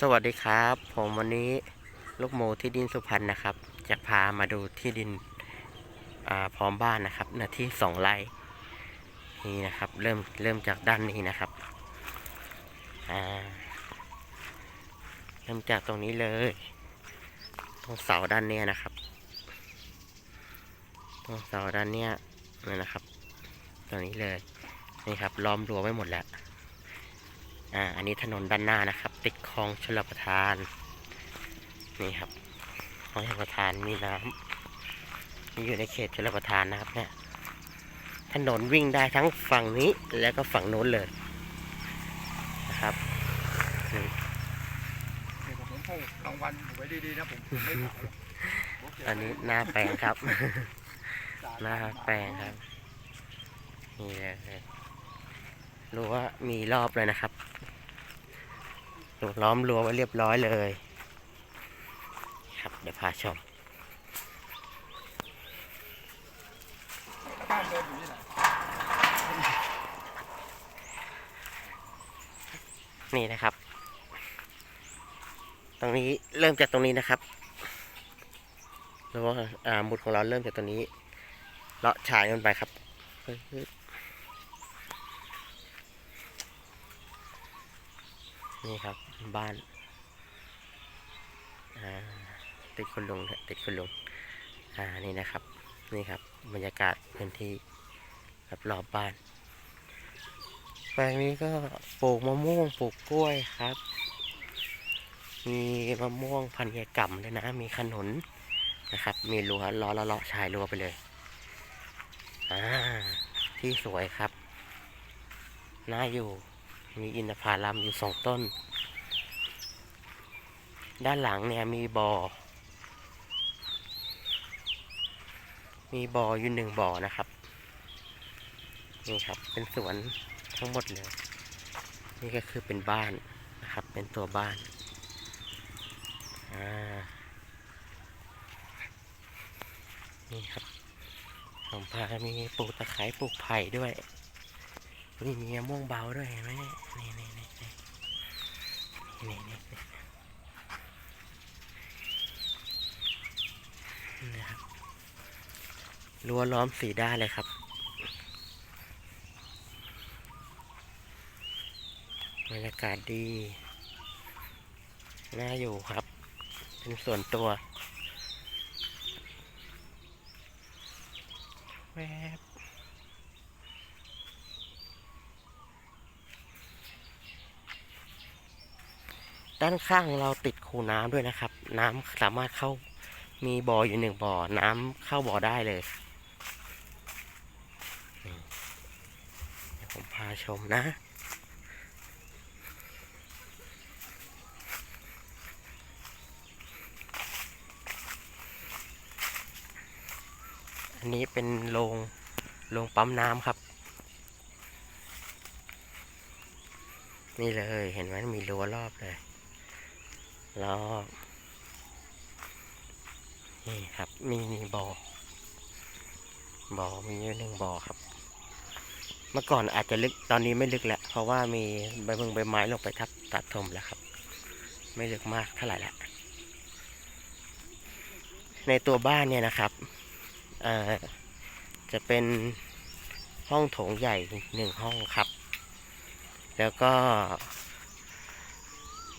สวัสดีครับ ผมวันนี้ลูกโมที่ดินสุพรรณนะครับ จะพามาดูที่ดินพร้อมบ้านนะครับเนื้อที่สองไร่นี่นะครับ เริ่มเริ่มจากด้านนี้นะครับเริ่มจากตรงนี้เลย ตรงเสาด้านเนี้ยนะครับ ตรงเสาด้านเนี้ยเลยนะครับ ตรงนี้เลยนี่ครับล้อมรั้วไว้หมดแล้ว อ่าอันนี้ถนนด้านหน้านะครับ ติดคลองชลประทาน นี่ครับคลองชลประทานมีน้ำมีอยู่ในเขตชลประทานนะครับ เนี่ย ถนนวิ่งได้ทั้งฝั่งนี้แล้วก็ฝั่งโน้นเลยนะครับเดี๋ยวผมพูดรางวัลไว้ดีๆนะผมผมไม่ขายหรอกผมเก็บไว้อันนี้หน้าแปลงครับจ่ายหน้าแปลงครับนี่เลยรู้ว่ามีรอบเลยนะครับ ล้อมรั้วไว้เรียบร้อยเลย ครับเดี๋ยวพาชมนี่นะครับ ตรงนี้เริ่มจากตรงนี้นะครับแล้วว่าอ่าหมุดของเราเริ่มจากตรงนี้เลาะชายมันไปครับปึ๊บ นี่ครับบ้านติดคุณลุงติดคุณลุงอ่านี่นะครับ นี่ครับบรรยากาศพื้นที่รอบๆบ้าน แปลงนี้ก็ปลูกมะม่วงปลูกกล้วยครับ มีมะม่วงพันธุ์ยายก่ำด้วยนะ มีขนุนนะครับ มีรั้วล้อละเลาะชายรั้วไปเลยอ่าที่สวยครับ น่าอยู่ มีอินทผลัมอยู่สองต้น ด้านหลังเนี่ยมีบ่อ มีบ่ออยู่หนึ่งบ่อนะครับ นี่ครับเป็นสวนทั้งหมดเลย นี่ก็คือเป็นบ้านนะครับ เป็นตัวบ้าน อ่า นี่ครับผมพามีปลูกตะไคร้ปลูกไผ่ด้วย นี่มีม่วงเบาด้วยเห็นไหมนี่นี่นี่นี่นี่นี่นะครับรั้วล้อมสีด้านเลยครับบรรยากาศดีน่าอยู่ครับ เป็นส่วนตัวแวบ ด้านข้างเราติดคูน้ำด้วยนะครับ น้ำสามารถเข้ามีบ่ออยู่หนึ่งบ่อ น้ำเข้าบ่อได้เลยผมพาชมนะ อันนี้เป็นโรงโรงปั๊มน้ำครับนี่เลยเห็นไหมมีรั้วรอบเลย รอบนี่ครับมีมีบ่อบ่อมีอยู่หนึ่งบ่อครับ เมื่อก่อนอาจจะลึกตอนนี้ไม่ลึกแล้วเพราะว่ามีใบเบิงใบไม้ลงไปทับตัดถมแล้วครับ ไม่ลึกมากเท่าไหร่ละในตัวบ้านเนี่ยนะครับจะเป็นห้องโถงใหญ่หนึ่งห้องครับ แล้วก็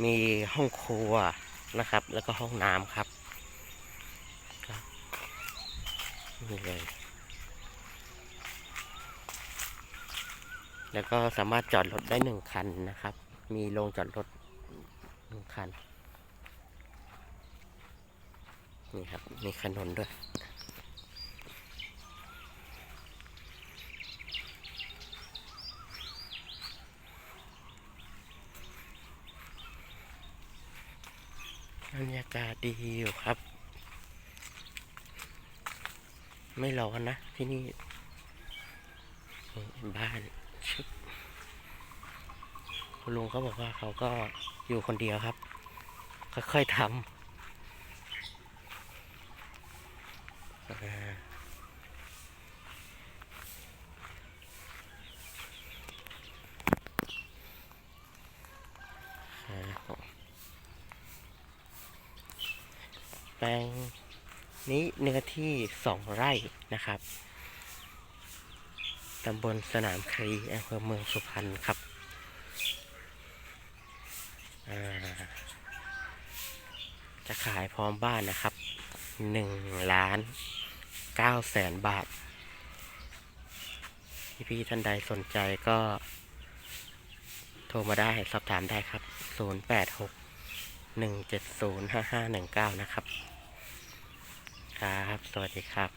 มีห้องครัวนะครับ แล้วก็ห้องน้ำครับครับนี่เลยแล้วก็สามารถจอดรถได้หนึ่งคันนะครับ มีโรงจอดรถหนึ่งคัน นี่ครับ มีขนนด้วย บรรยากาศดีอยู่ครับ ไม่ร้อนนะที่นี่บ้านชึบคุณลุงเขาบอกว่าเขาก็อยู่คนเดียวครับ ค่อยๆทำอ่าครับผม แปลงนี้เนื้อที่สองไร่นะครับตำบลสนามครีอำเภอเมืองสุพรรณครับจะขายพร้อมบ้านนะครับหนึ่งล้านเก้าแสนบาท พี่ๆท่านใดสนใจก็โทรมาได้สอบถามได้ครับ 086 หนึ่งเจ็ดศูนย์ห้าห้าหนึ่งเก้านะครับ ครับ สวัสดีครับ